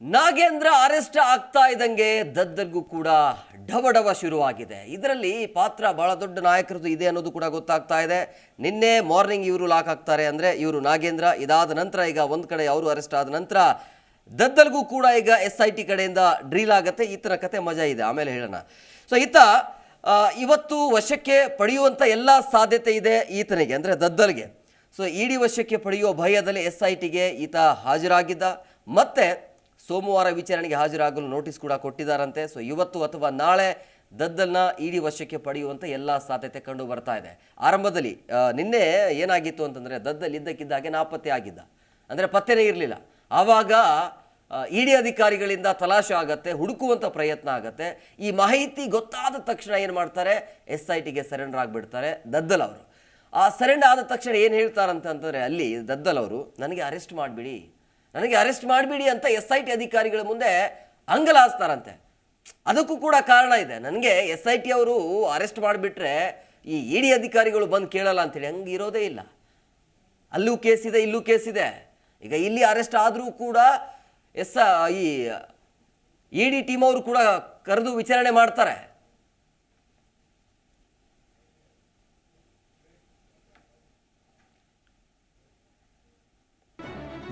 Nagendra arrest ಆಗ್ತಾ ಇದ್ದಂಗೆ ದದ್ದಲ್ಗೂ ಕೂಡ ಡವಡವ ಶುರುವಾಗಿದೆ. ಇದರಲ್ಲಿ ಪಾತ್ರ ಬಹಳ ದೊಡ್ಡ ನಾಯಕರದ್ದು ಇದೆ ಅನ್ನೋದು ಕೂಡ ಗೊತ್ತಾಗ್ತಾ ಇದೆ. ನಿನ್ನೆ ಮಾರ್ನಿಂಗ್ ಇವರು ಲಾಕ್ ಆಗ್ತಾರೆ ಅಂದರೆ ಇವರು ನಾಗೇಂದ್ರ. ಇದಾದ ನಂತರ ಈಗ ಒಂದು ಕಡೆ ಅವರು ಅರೆಸ್ಟ್ ಆದ ನಂತರ ದದ್ದಲ್ಗೂ ಕೂಡ ಈಗ ಎಸ್ ಐ ಟಿ ಕಡೆಯಿಂದ ಡ್ರೀಲ್ ಆಗತ್ತೆ. ಈತನ ಕತೆ ಮಜಾ ಇದೆ. ಆಮೇಲೆ ಹೇಳೋಣ. ಸೊ ಈತ ಇವತ್ತು ವಶಕ್ಕೆ ಪಡೆಯುವಂಥ ಎಲ್ಲ ಸಾಧ್ಯತೆ ಇದೆ ಈತನಿಗೆ, ಅಂದರೆ ದದ್ದಲ್ಗೆ ಸೊ ಇಡೀ ವಶಕ್ಕೆ ಪಡೆಯುವ ಭಯದಲ್ಲಿ ಎಸ್ ಐ ಟಿಗೆ ಈತ ಹಾಜರಾಗಿದ್ದ. ಮತ್ತೆ ಸೋಮವಾರ ವಿಚಾರಣೆಗೆ ಹಾಜರಾಗಲು ನೋಟಿಸ್ ಕೂಡ ಕೊಟ್ಟಿದ್ದಾರಂತೆ. ಸೊ ಇವತ್ತು ಅಥವಾ ನಾಳೆ ದದ್ದಲ್ನ ಇಡಿ ವಶಕ್ಕೆ ಪಡೆಯುವಂಥ ಎಲ್ಲ ಸಾಧ್ಯತೆ ಕಂಡು ಬರ್ತಾ ಇದೆ. ಆರಂಭದಲ್ಲಿ ನಿನ್ನೆ ಏನಾಗಿತ್ತು ಅಂತಂದರೆ ದದ್ದಲ್ ಇದ್ದಕ್ಕಿದ್ದಾಗೆ ನಾಪತ್ತೆ ಆಗಿದ್ದ. ಅಂದರೆ ಪತ್ತೆನೇ ಇರಲಿಲ್ಲ. ಆವಾಗ ಇಡಿ ಅಧಿಕಾರಿಗಳಿಂದ ತಲಾಶೆ ಆಗತ್ತೆ ಹುಡುಕುವಂಥ ಪ್ರಯತ್ನ ಆಗತ್ತೆ. ಈ ಮಾಹಿತಿ ಗೊತ್ತಾದ ತಕ್ಷಣ ಏನು ಮಾಡ್ತಾರೆ? ಎಸ್ ಐ ಟಿಗೆ ಸರೆಂಡರ್ ಆಗಿಬಿಡ್ತಾರೆ ದದ್ದಲ್ ಅವರು. ಆ ಸರೆಂಡರ್ ಆದ ತಕ್ಷಣ ಏನು ಹೇಳ್ತಾರಂತ ಅಂತಂದ್ರೆ ಅಲ್ಲಿ ದದ್ದಲ್ ಅವರು, ನನಗೆ ಅರೆಸ್ಟ್ ಮಾಡಿಬಿಡಿ ನನಗೆ ಅರೆಸ್ಟ್ ಮಾಡಿಬಿಡಿ ಅಂತ ಎಸ್ ಐ ಟಿ ಅಧಿಕಾರಿಗಳ ಮುಂದೆ ಅಂಗಲಾಸ್ತಾರಂತೆ ಅದಕ್ಕೂ ಕೂಡ ಕಾರಣ ಇದೆ. ನನಗೆ ಎಸ್ ಐ ಟಿ ಅವರು ಅರೆಸ್ಟ್ ಮಾಡಿಬಿಟ್ರೆ ಈ ಇ ಡಿ ಅಧಿಕಾರಿಗಳು ಬಂದು ಕೇಳಲ್ಲ ಅಂತೇಳಿ ಹಂಗೆ ಇರೋದೇ ಇಲ್ಲ. ಅಲ್ಲೂ ಕೇಸ್ ಇದೆ, ಇಲ್ಲೂ ಕೇಸ್ ಇದೆ. ಈಗ ಇಲ್ಲಿ ಅರೆಸ್ಟ್ ಆದರೂ ಕೂಡ ಎಸ್ ಈ ಇ ಡಿ ಟೀಮ್ ಅವರು ಕೂಡ ಕರೆದು ವಿಚಾರಣೆ ಮಾಡ್ತಾರೆ.